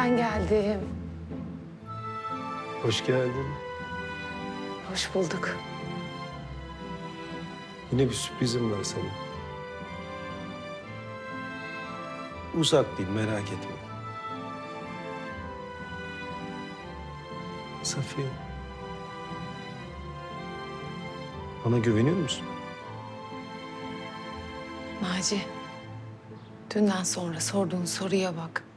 Ben geldim. Hoş geldin. Hoş bulduk. Yine bir sürprizim var sana. Uzak değil merak etme. Safiye. Bana güveniyor musun? Naci. Dünden sonra sorduğun soruya bak.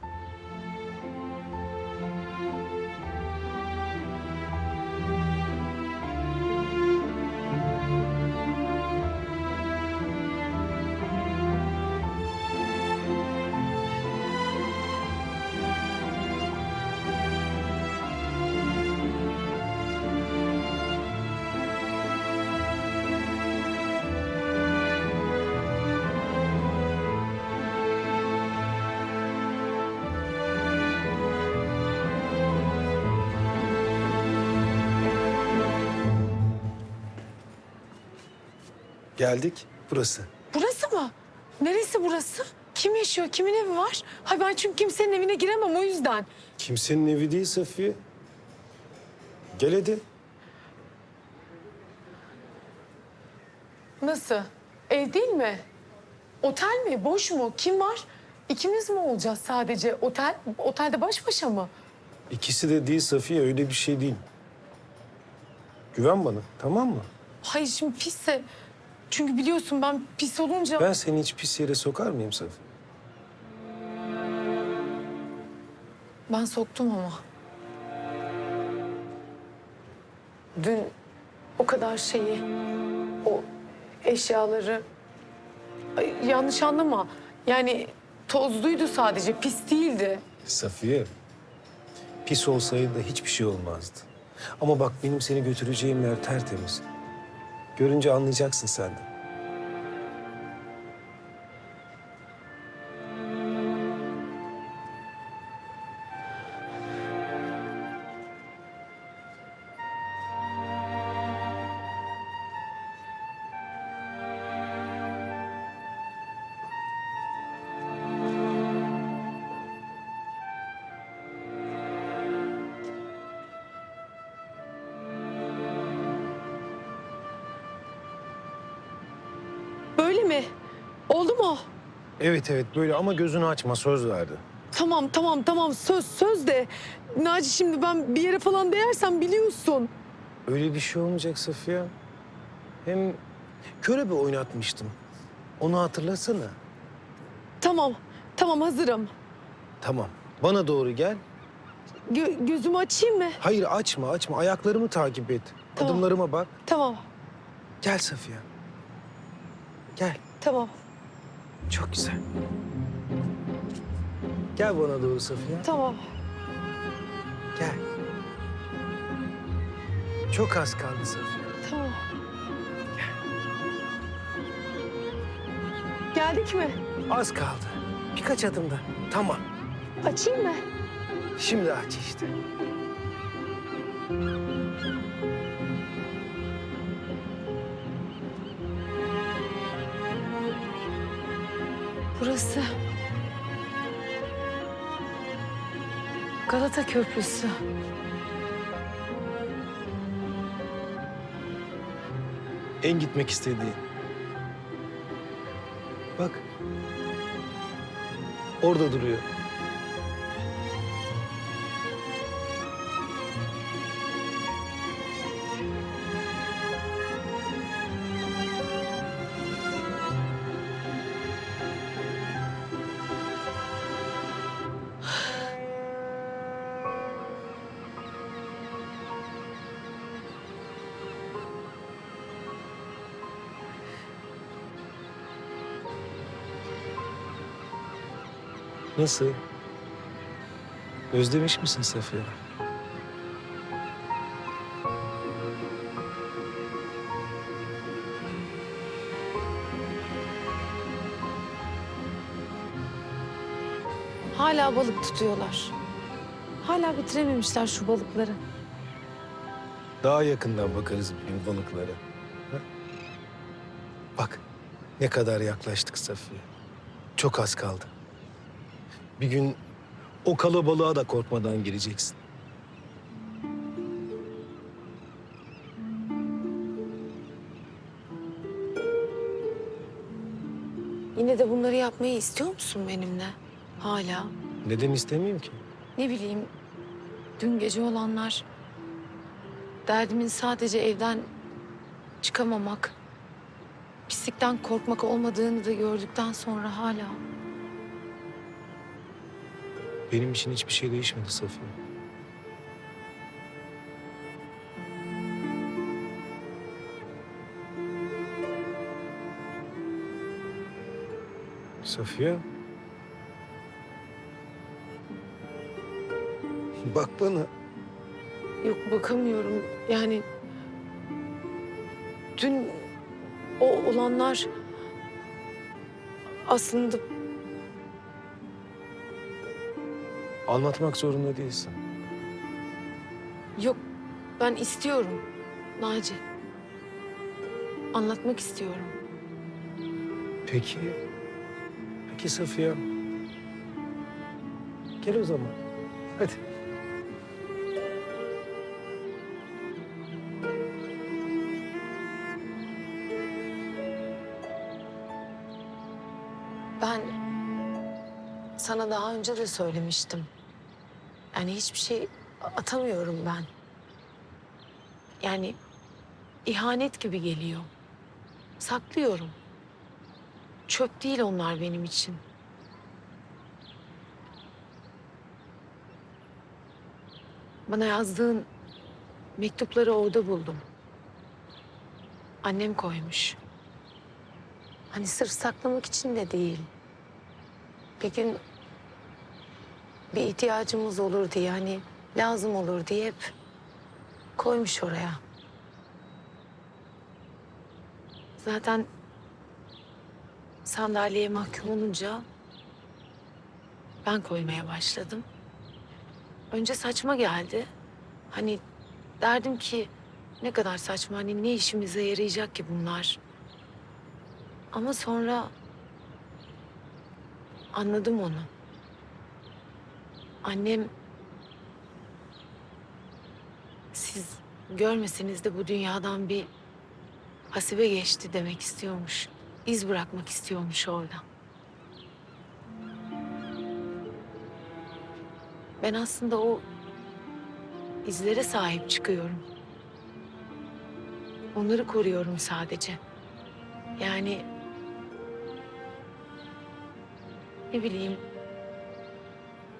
Geldik. Burası. Burası mı? Neresi burası? Kim yaşıyor? Kimin evi var? Hay ben çünkü kimsenin evine giremem o yüzden. Kimsenin evi değil Safiye. Gel hadi. Nasıl? Ev değil mi? Otel mi? Boş mu? Kim var? İkimiz mi olacağız sadece? Otel, otelde baş başa mı? İkisi de değil Safiye öyle bir şey değil. Güven bana tamam mı? Hayır şimdi pisse. Çünkü biliyorsun ben pis olunca... Ben seni hiç pis yere sokar mıyım Safiye? Ben soktum ama. Dün o kadar şeyi, o eşyaları... Ay, yanlış anlama. Yani tozluydu sadece, pis değildi. Safiye, pis olsaydı hiçbir şey olmazdı. Ama bak benim seni götüreceğim yer tertemiz. Görünce anlayacaksın sen de. Böyle mi? Oldu mu? Evet evet böyle ama gözünü açma söz verdi. Tamam, tamam, tamam. Söz, söz de. Naci şimdi ben bir yere falan değersem biliyorsun. Öyle bir şey olmayacak Safiye. Hem körebe oynatmıştım. Onu hatırlasana. Tamam, tamam hazırım. Tamam. Bana doğru gel. Gö- gözümü açayım mı? Hayır açma açma. Ayaklarımı takip et. Tamam. Adımlarıma bak. Tamam, Gel Safiye. Gel. tamam, Çok güzel. Gel bana doğru Safiye. tamam. Gel. Çok az kaldı Safiye. Tamam. Geldik mi? Az kaldı. Birkaç adımda. Tamam. Açayım mı? Şimdi aç işte. Galata Köprüsü. En gitmek istediğin. Bak. Orada duruyor. Nasıl? Özlemiş misin Safiye? Hala balık tutuyorlar. Hala bitirememişler şu balıkları. Daha yakından bakarız gün balıklara. ha? Bak ne kadar yaklaştık Safiye. Çok az kaldı. Bir gün O kalabalığa da korkmadan gireceksin. Yine de bunları yapmayı istiyor musun benimle? Hala. Neden istemeyeyim ki? Ne bileyim, dün gece olanlar... Derdimin sadece evden çıkamamak, pislikten korkmak olmadığını da gördükten sonra hala... Benim için hiçbir şey değişmedi Safiye. Safiye. Bak bana. Yok bakamıyorum. Yani dün o olanlar aslında Anlatmak zorunda değilsin. yok ben istiyorum Naci. Anlatmak istiyorum. Peki. Peki Safiye. Gel o zaman. Hadi. Ben sana daha önce de söylemiştim. Yani hiçbir şey atamıyorum ben. Yani ihanet gibi geliyor. Saklıyorum. Çöp değil onlar benim için. Bana yazdığın mektupları orada buldum. Annem koymuş. Hani sırf saklamak için de değil. Bir gün bir ihtiyacımız olur diye hani lazım olur diye hep koymuş oraya. Zaten sandalyeye mahkum olunca ben koymaya başladım. Önce saçma geldi. Hani derdim ki ne kadar saçma hani ne işimize yarayacak ki bunlar. Ama sonra anladım onu. Annem siz görmeseniz de bu dünyadan bir hasibe geçti demek istiyormuş. İz bırakmak istiyormuş orada. Ben aslında o izlere sahip çıkıyorum. Onları koruyorum sadece. Yani ne bileyim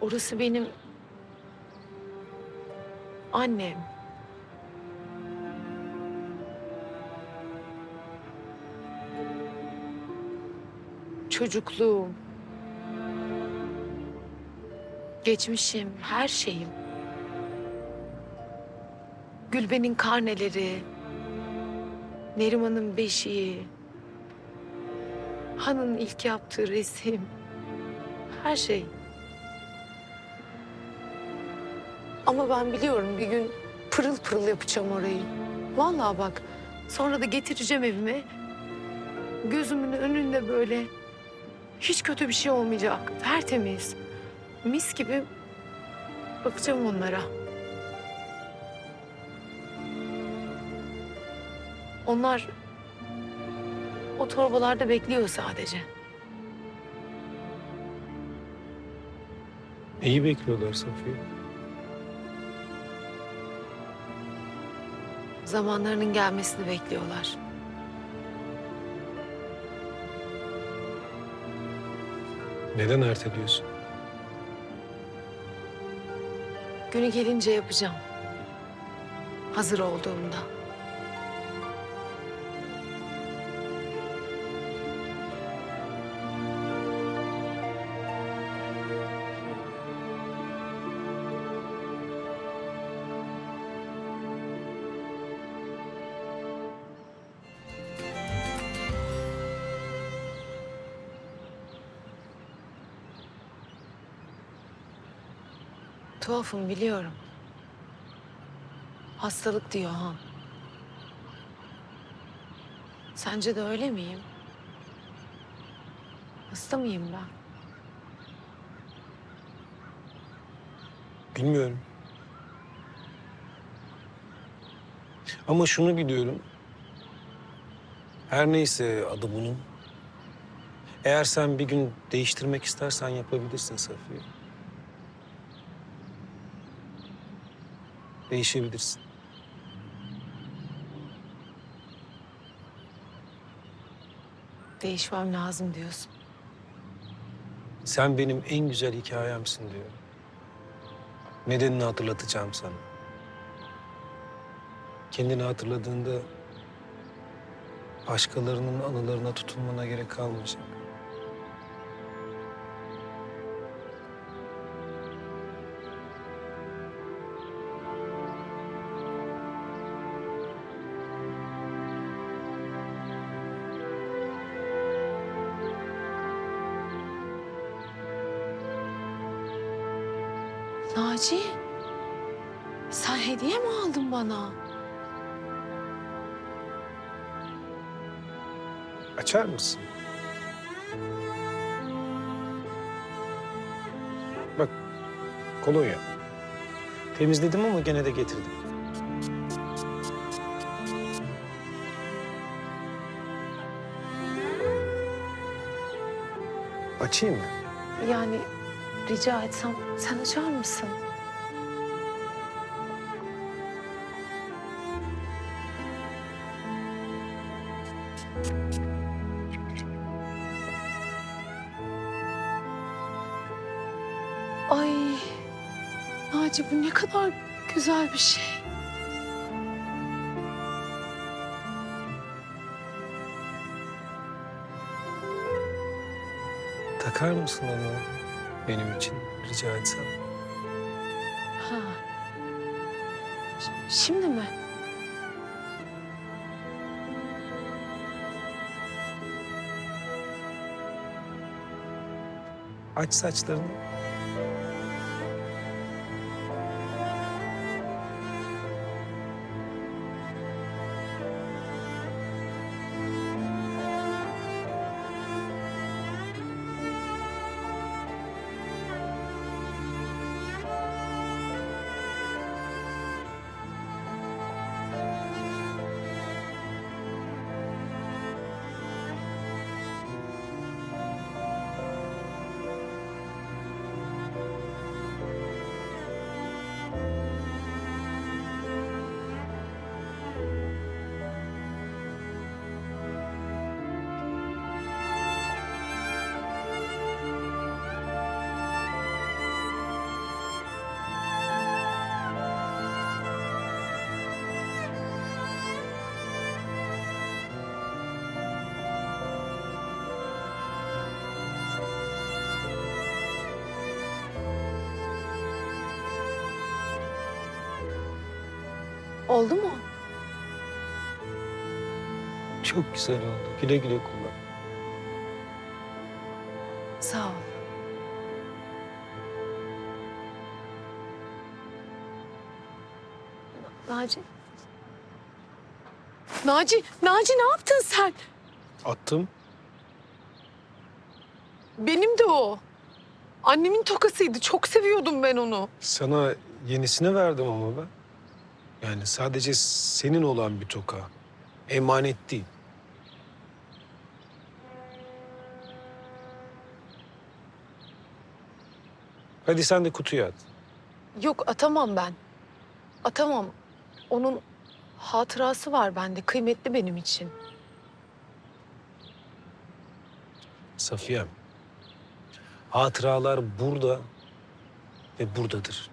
orası benim annem. Çocukluğum. Geçmişim, her şeyim. Gülben'in karneleri, Neriman'ın beşiği, Han'ın ilk yaptığı resim, her şey. Ama ben biliyorum bir gün pırıl pırıl yapacağım orayı. Vallahi bak, sonra da getireceğim evime. Gözümün önünde böyle hiç kötü bir şey olmayacak, tertemiz. Mis gibi bakacağım onlara. Onlar o torbalarda bekliyor sadece. Neyi bekliyorlar Safiye? Zamanlarının gelmesini bekliyorlar. Neden erteliyorsun? Günü gelince yapacağım. Hazır olduğumda. Tuhafım biliyorum. Hastalık diyor ha. Sence de öyle miyim? Hasta mıyım ben? Bilmiyorum. Ama şunu biliyorum. Her neyse adı bunun. Eğer sen bir gün değiştirmek istersen yapabilirsin Safiye. Değişebilirsin. Değişmem lazım diyorsun. Sen benim en güzel hikayemsin diyorum. Nedenini hatırlatacağım sana. Kendini hatırladığında başkalarının anılarına tutunmana gerek kalmayacak. Naci, sen hediye mi aldın bana? Açar mısın? Bak, kolonya. Temizledim ama gene de getirdim. Açayım mı? Yani rica etsem sen açar mısın? Ay Naci bu ne kadar güzel bir şey. Takar mısın onu benim için rica etsem? Ha. Ş- Şimdi mi? Aç saçlarını. Oldu mu? Çok güzel oldu. Güle güle kullan. Sağ ol. Naci. Naci, Naci ne yaptın sen? Attım. Benim de o. Annemin tokasıydı. Çok seviyordum ben onu. Sana yenisini verdim ama ben. Yani sadece senin olan bir toka. Emanet değil. Hadi sen de kutuya at. Yok atamam ben. Atamam. Onun hatırası var bende. Kıymetli benim için. Safiyem. Hatıralar burada ve buradadır.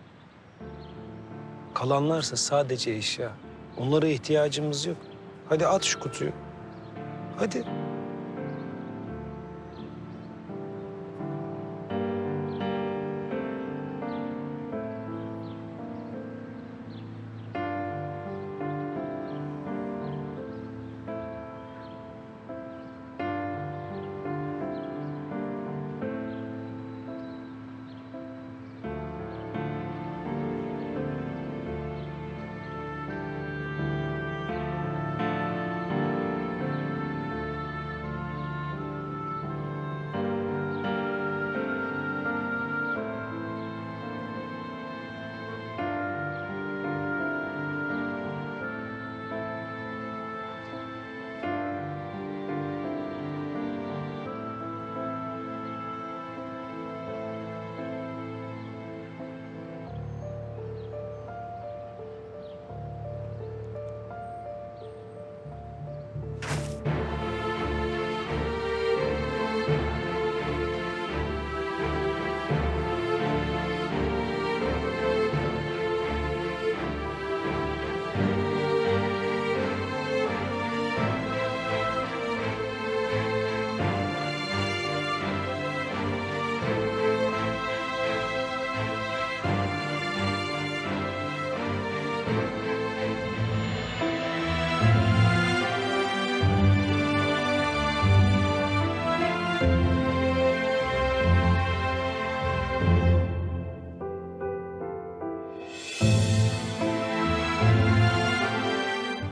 Kalanlarsa sadece eşya. Onlara ihtiyacımız yok. Hadi at şu kutuyu. Hadi.